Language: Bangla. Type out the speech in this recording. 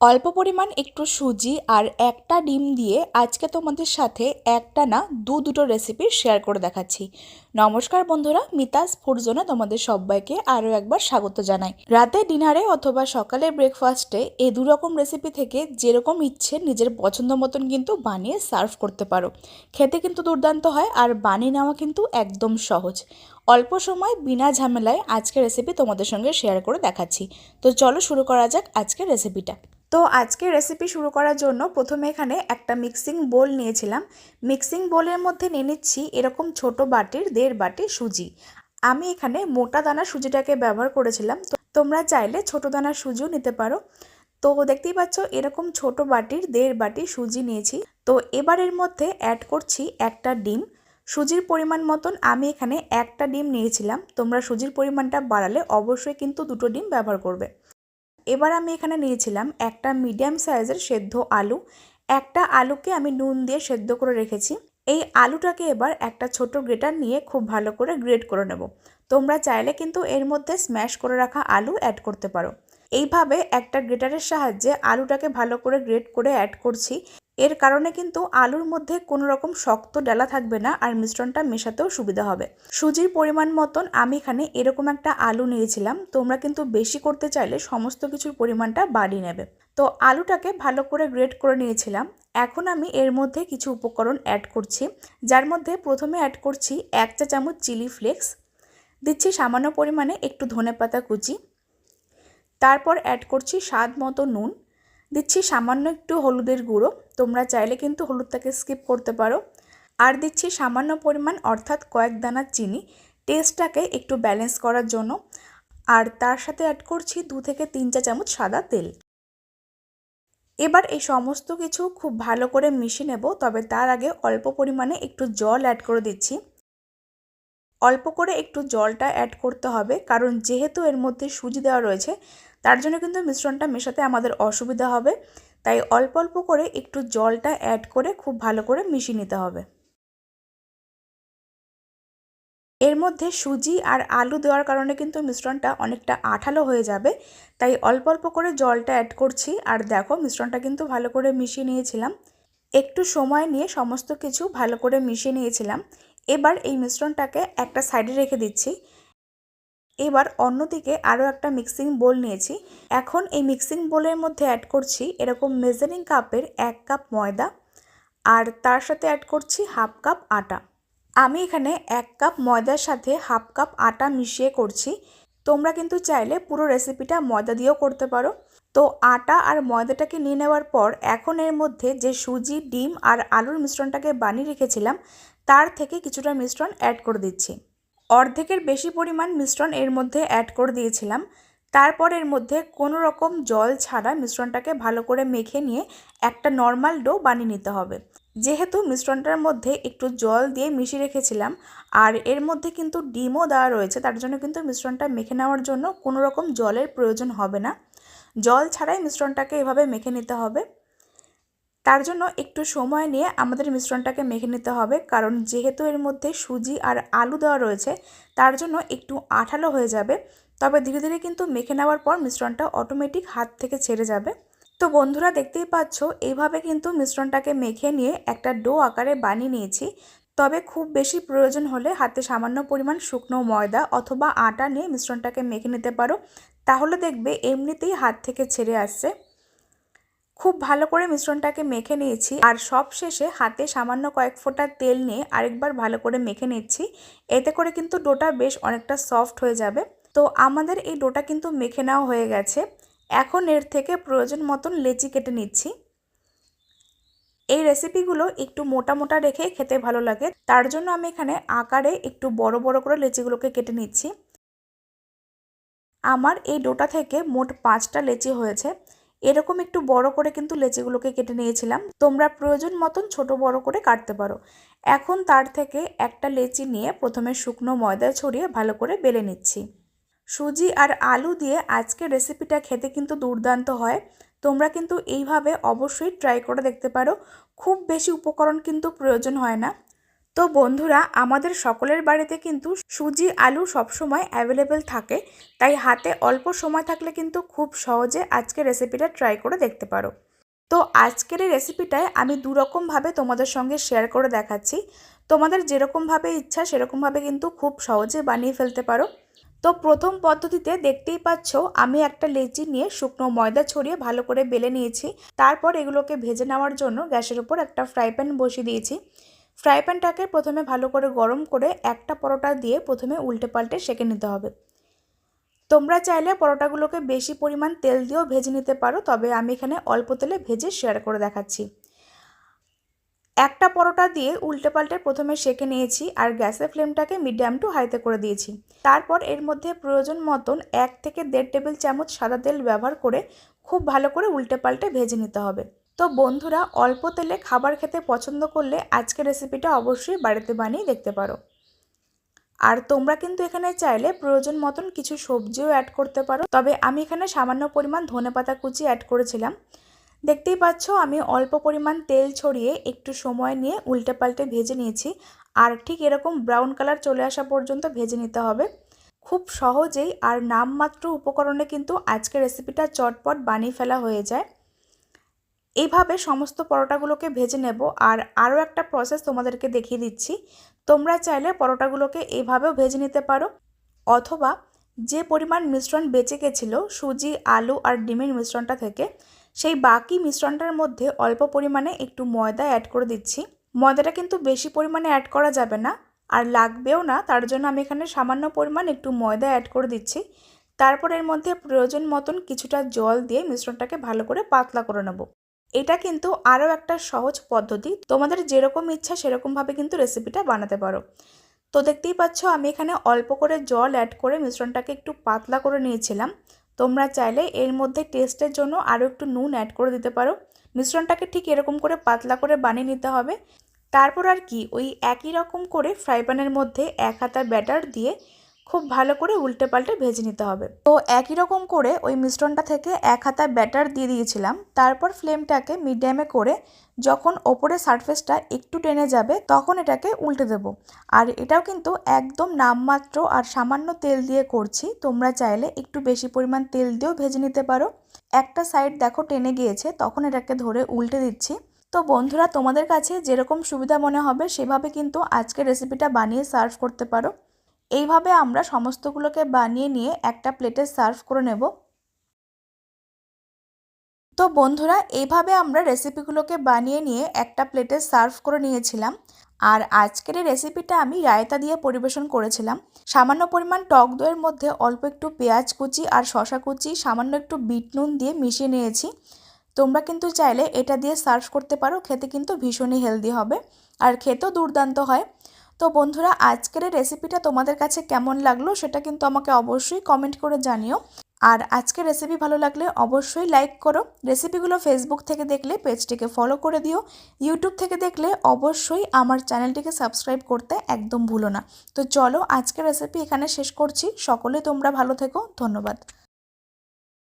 অল্প পরিমাণ একটু সুজি আর একটা ডিম দিয়ে আজকে তোমাদের সাথে একটা না দু দুটো রেসিপি শেয়ার করে দেখাচ্ছি। নমস্কার বন্ধুরা, মিতাস ফুড জোনে তোমাদের সবাইকে আরও একবার স্বাগত জানাই। রাতে ডিনারে অথবা সকালে ব্রেকফাস্টে এই দু রকম রেসিপি থেকে যেরকম ইচ্ছে নিজের পছন্দ মতন কিন্তু বানিয়ে সার্ভ করতে পারো। খেতে কিন্তু দুর্দান্ত হয় আর বানিয়ে নেওয়া কিন্তু একদম সহজ। অল্প সময় বিনা ঝামেলায় আজকের রেসিপি তোমাদের সঙ্গে শেয়ার করে দেখাচ্ছি। তো চলো শুরু করা যাক আজকের রেসিপিটা তো আজকে রেসিপি শুরু করার জন্য প্রথমে এখানে একটা মিক্সিং বোল নিয়েছিলাম। মিক্সিং বোলের মধ্যে নিয়ে নিচ্ছি এরকম ছোট বাটির, দেড় বাটি সুজি। আমি এখানে মোটা দানা সুজিটাকে ব্যবহার করেছিলাম। তো তোমরা চাইলে ছোট দানা সুজিও নিতে পারো। তো দেখতেই পাচ্ছ এরকম ছোট বাটির, দেড় বাটি সুজি নিয়েছি। তো এবার এর মধ্যে অ্যাড করছি একটা ডিম। সুজির পরিমাণ মতন আমি এখানে একটা ডিম নিয়েছিলাম। তোমরা সুজির পরিমাণটা বাড়ালে অবশ্যই কিন্তু দুটো ডিম ব্যবহার করবে। এবার আমি এখানে নিয়েছিলাম একটা মিডিয়াম সাইজের সেদ্ধ আলু। একটা আলুকে আমি নুন দিয়ে সেদ্ধ করে রেখেছি। এই আলুটাকে এবার একটা ছোট গ্রেটার নিয়ে খুব ভালো করে গ্রেট করে নেব। তোমরা চাইলে কিন্তু এর মধ্যে স্ম্যাশ করে রাখা আলু অ্যাড করতে পারো। এইভাবে একটা গ্রেটারের সাহায্যে আলুটাকে ভালো করে গ্রেট করে অ্যাড করছি। এর কারণে কিন্তু আলুর মধ্যে কোনো রকম শক্ত ডালা থাকবে না আর মিশ্রণটা মেশাতেও সুবিধা হবে। সুজির পরিমাণ মতন আমি এখানে এরকম একটা আলু নিয়েছিলাম। তোমরা কিন্তু বেশি করতে চাইলে সমস্ত কিছুর পরিমাণটা বাড়িয়ে নেবে। তো আলুটাকে ভালো করে গ্রেট করে নিয়েছিলাম। এখন আমি এর মধ্যে কিছু উপকরণ অ্যাড করছি। যার মধ্যে প্রথমে অ্যাড করছি এক চা চামচ চিলি ফ্লেক্স। দিচ্ছি সামান্য পরিমাণে একটু ধনে পাতা কুচি। তারপর অ্যাড করছি স্বাদ মতো নুন। দিচ্ছি সামান্য একটু হলুদের গুঁড়ো। তোমরা চাইলে কিন্তু হলুদটাকে স্কিপ করতে পারো। আর দিচ্ছি সামান্য পরিমাণ, অর্থাৎ কয়েক দানা চিনি। টেস্টটাকে একটু ব্যালেন্স করার জন্য। আর তার সাথে অ্যাড করছি দু থেকে তিন চা চামচ সাদা তেল। এবার এই সমস্ত কিছু খুব ভালো করে মিশিয়ে নেব, তবে তার আগে অল্প পরিমাণে একটু জল অ্যাড করে দিচ্ছি। অল্প করে একটু জলটা অ্যাড করতে হবে, কারণ যেহেতু এর মধ্যে সুজি দেওয়া রয়েছে তার জন্য কিন্তু মিশ্রণটা মেশাতে আমাদের অসুবিধা হবে। তাই অল্প অল্প করে একটু জলটা অ্যাড করে খুব ভালো করে মিশিয়ে নিতে হবে। এর মধ্যে সুজি আর আলু দেওয়ার কারণে কিন্তু মিশ্রণটা অনেকটা আঠালো হয়ে যাবে। তাই অল্প অল্প করে জলটা অ্যাড করছি আর দেখো মিশ্রণটা কিন্তু ভালো করে মিশিয়ে নিয়েছিলাম। একটু সময় নিয়ে সমস্ত কিছু ভালো করে মিশিয়ে নিয়েছিলাম। এবার এই মিশ্রণটাকে একটা সাইডে রেখে দিচ্ছি। এবার অন্যদিকে আরও একটা মিক্সিং বোল নিয়েছি। এখন এই মিক্সিং বোলের মধ্যে অ্যাড করছি এরকম মেজারিং কাপের এক কাপ ময়দা আর তার সাথে অ্যাড করছি হাফ কাপ আটা। আমি এখানে এক কাপ ময়দার সাথে হাফ কাপ আটা মিশিয়ে করছি। তোমরা কিন্তু চাইলে পুরো রেসিপিটা ময়দা দিয়েও করতে পারো। তো আটা আর ময়দাটাকে নিয়ে নেওয়ার পর এখন এর মধ্যে যে সুজি, ডিম আর আলুর মিশ্রণটাকে বানিয়ে রেখেছিলাম, তার থেকে কিছুটা মিশ্রণ অ্যাড করে দিচ্ছি। অর্ধেকের বেশি পরিমাণ মিশ্রণ এর মধ্যে অ্যাড করে দিয়েছিলাম। তারপর এর মধ্যে কোনো রকম জল ছাড়া মিশ্রণটাকে ভালো করে মেখে নিয়ে একটা নর্মাল ডো বানিয়ে নিতে হবে। যেহেতু মিশ্রণটার মধ্যে একটু জল দিয়ে মিশিয়ে রেখেছিলাম, আর এর মধ্যে কিন্তু ডিমও দেওয়া রয়েছে, তার জন্য কিন্তু মিশ্রণটা মেখে নেওয়ার জন্য কোনো রকম জলের প্রয়োজন হবে না। জল ছাড়াই মিশ্রণটাকে এভাবে মেখে নিতে হবে। তার জন্য একটু সময় নিয়ে আমাদের মিশ্রণটাকে মেখে নিতে হবে। কারণ যেহেতু এর মধ্যে সুজি আর আলু দেওয়া রয়েছে, তার জন্য একটু আঠালো হয়ে যাবে। তবে ধীরে ধীরে কিন্তু মেখে নেওয়ার পর মিশ্রণটা অটোমেটিক হাত থেকে ছেড়ে যাবে। তো বন্ধুরা, দেখতেই পাচ্ছ, এইভাবে কিন্তু মিশ্রণটাকে মেখে নিয়ে একটা ডো আকারে বানিয়ে নিয়েছি। তবে খুব বেশি প্রয়োজন হলে হাতে সামান্য পরিমাণ শুকনো ময়দা অথবা আটা নিয়ে মিশ্রণটাকে মেখে নিতে পারো। তাহলে দেখবে এমনিতেই হাত থেকে ছেড়ে আসছে। খুব ভালো করে মিশ্রণটাকে মেখে নিয়েছি আর সব শেষে হাতে সামান্য কয়েক ফোঁটা তেল নিয়ে আরেকবার ভালো করে মেখে নিচ্ছি। এতে করে কিন্তু ডোটা বেশ অনেকটা সফট হয়ে যাবে। তো আমাদের এই ডোটা কিন্তু মেখে নেওয়া হয়ে গেছে। এখন এর থেকে প্রয়োজন মতন লেচি কেটে নিচ্ছি। এই রেসিপিগুলো একটু মোটা মোটা রেখে খেতে ভালো লাগে। তার জন্য আমি এখানে আকারে একটু বড় বড় করে লেচিগুলোকে কেটে নিচ্ছি। আমার এই ডোটা থেকে মোট পাঁচটা লেচি হয়েছে। এরকম একটু বড় করে কিন্তু লেচিগুলোকে কেটে নিয়েছিলাম। তোমরা প্রয়োজন মতন ছোট বড় করে কাটতে পারো। এখন তার থেকে একটা লেচি নিয়ে প্রথমে শুকনো ময়দা ছড়িয়ে ভালো করে বেলে নিচ্ছি। সুজি আর আলু দিয়ে আজকের রেসিপিটা খেতে কিন্তু দুর্দান্ত হয়। তোমরা কিন্তু এইভাবে অবশ্যই ট্রাই করে দেখতে পারো। খুব বেশি উপকরণ কিন্তু প্রয়োজন হয় না। তো বন্ধুরা, আমাদের সকলের বাড়িতে কিন্তু সুজি, আলু সবসময় অ্যাভেলেবেল থাকে। তাই হাতে অল্প সময় থাকলে কিন্তু খুব সহজে আজকে রেসিপিটা ট্রাই করে দেখতে পারো। তো আজকের এই রেসিপিটায় আমি দুরকমভাবে তোমাদের সঙ্গে শেয়ার করে দেখাচ্ছি। তোমাদের যেরকমভাবে ইচ্ছা সেরকমভাবে কিন্তু খুব সহজে বানিয়ে ফেলতে পারো। তো প্রথম পদ্ধতিতে দেখতেই পাচ্ছ, আমি একটা লেচি নিয়ে শুকনো ময়দা ছড়িয়ে ভালো করে বেলে নিয়েছি। তারপর এগুলোকে ভেজে নেওয়ার জন্য গ্যাসের উপর একটা ফ্রাই প্যান বসিয়ে দিয়েছি। ফ্রাই প্যানটাকে প্রথমে ভালো করে গরম করে একটা পরোটা দিয়ে প্রথমে উল্টে পাল্টে সেঁকে নিতে হবে। তোমরা চাইলে পরোটাগুলোকে বেশি পরিমাণ তেল দিয়েও ভেজে নিতে পারো, তবে আমি এখানে অল্প তেলে ভেজে শেয়ার করে দেখাচ্ছি। একটা পরোটা দিয়ে উল্টে পাল্টে প্রথমে সেঁকে নিয়েছি আর গ্যাসের ফ্লেমটাকে মিডিয়াম টু হাইতে করে দিয়েছি। তারপর এর মধ্যে প্রয়োজন মতন এক থেকে দেড় টেবিল চামচ সাদা তেল ব্যবহার করে খুব ভালো করে উল্টে পাল্টে ভেজে নিতে হবে। তো বন্ধুরা, অল্প তেলে খাবার খেতে পছন্দ করলে আজকের রেসিপিটা অবশ্যই বাড়িতে বানিয়ে দেখতে পারো। আর তোমরা কিন্তু এখানে চাইলে প্রয়োজন মতন কিছু সবজিও অ্যাড করতে পারো। তবে আমি এখানে সামান্য পরিমাণ ধনে পাতা কুচি অ্যাড করেছিলাম। দেখতেই পাচ্ছ, আমি অল্প পরিমাণ তেল ছড়িয়ে একটু সময় নিয়ে উল্টে পাল্টে ভেজে নিয়েছি। আর ঠিক এরকম ব্রাউন কালার চলে আসা পর্যন্ত ভেজে নিতে হবে। খুব সহজেই আর নামমাত্র উপকরণে কিন্তু আজকের রেসিপিটা চটপট বানিয়ে ফেলা হয়ে যায়। এইভাবে সমস্ত পরোটাগুলোকে ভেজে নেব আর আরও একটা প্রসেস তোমাদেরকে দেখিয়ে দিচ্ছি। তোমরা চাইলে পরোটাগুলোকে এইভাবেও ভেজে নিতে পারো অথবা যে পরিমাণ মিশ্রণ বেঁচে গেছিল, সুজি, আলু আর ডিমের মিশ্রণটা থেকে, সেই বাকি মিশ্রণটার মধ্যে অল্প পরিমাণে একটু ময়দা অ্যাড করে দিচ্ছি। ময়দাটা কিন্তু বেশি পরিমাণে অ্যাড করা যাবে না আর লাগবেও না, তার জন্য আমি এখানে সামান্য পরিমাণ একটু ময়দা অ্যাড করে দিচ্ছি। তারপর এর মধ্যে প্রয়োজন মতন কিছুটা জল দিয়ে মিশ্রণটাকে ভালো করে পাতলা করে নেব। এটা কিন্তু আরও একটা সহজ পদ্ধতি। তোমাদের যেরকম ইচ্ছা সেরকমভাবে কিন্তু রেসিপিটা বানাতে পারো। তো দেখতেই পাচ্ছ, আমি এখানে অল্প করে জল অ্যাড করে মিশ্রণটাকে একটু পাতলা করে নিয়েছিলাম। তোমরা চাইলে এর মধ্যে টেস্টের জন্য আরও একটু নুন অ্যাড করে দিতে পারো। মিশ্রণটাকে ঠিক এরকম করে পাতলা করে বানিয়ে নিতে হবে। তারপর আর কি, ওই একই রকম করে ফ্রাই প্যানের মধ্যে এক হাতা ব্যাটার দিয়ে খুব ভালো করে উল্টে পাল্টে ভেজে নিতে হবে। তো একই রকম করে ওই মিশ্রণটা থেকে এক হাতা ব্যাটার দিয়ে দিয়েছিলাম। তারপর ফ্লেমটাকে মিডিয়ামে করে যখন ওপরে সারফেসটা একটু টেনে যাবে তখন এটাকে উল্টে দেব। আর এটাও কিন্তু একদম নামমাত্র আর সামান্য তেল দিয়ে করছি। তোমরা চাইলে একটু বেশি পরিমাণ তেল দিয়েও ভেজে নিতে পারো। একটা সাইড দেখো টেনে গিয়েছে, তখন এটাকে ধরে উল্টে দিচ্ছি। তো বন্ধুরা, তোমাদের কাছে যেরকম সুবিধা মনে হবে, সেভাবে কিন্তু আজকে রেসিপিটা বানিয়ে সার্ভ করতে পারো। এইভাবে আমরা সমস্তগুলোকে বানিয়ে নিয়ে একটা প্লেটে সার্ভ করে নেব। তো বন্ধুরা, এইভাবে আমরা রেসিপিগুলোকে বানিয়ে নিয়ে একটা প্লেটে সার্ভ করে নিয়েছিলাম। আর আজকের এই রেসিপিটা আমি রায়তা দিয়ে পরিবেশন করেছিলাম। সামান্য পরিমাণ টক দইয়ের মধ্যে অল্প একটু পেঁয়াজ কুচি আর শশা কুচি, সামান্য একটু বিট নুন দিয়ে মিশিয়ে নিয়েছি। তোমরা কিন্তু চাইলে এটা দিয়ে সার্ভ করতে পারো, খেতে কিন্তু ভীষণই হেলদি হবে। আর খেতেও দুর্দান্ত হয়। তো বন্ধুরা, আজকের রেসিপিটা তোমাদের কাছে কেমন লাগল সেটা কিন্তু আমাকে অবশ্যই কমেন্ট করে জানিও। আর আজকের রেসিপি ভালো লাগলে অবশ্যই লাইক করো। রেসিপিগুলো ফেসবুক থেকে দেখলে পেজটিকে ফলো করে দিও। ইউটিউব থেকে দেখলে অবশ্যই আমার চ্যানেলটিকে সাবস্ক্রাইব করতে একদম ভুলো না। তো চলো, আজকের রেসিপি এখানে শেষ করছি। সকলে তোমরা ভালো থেকো। ধন্যবাদ।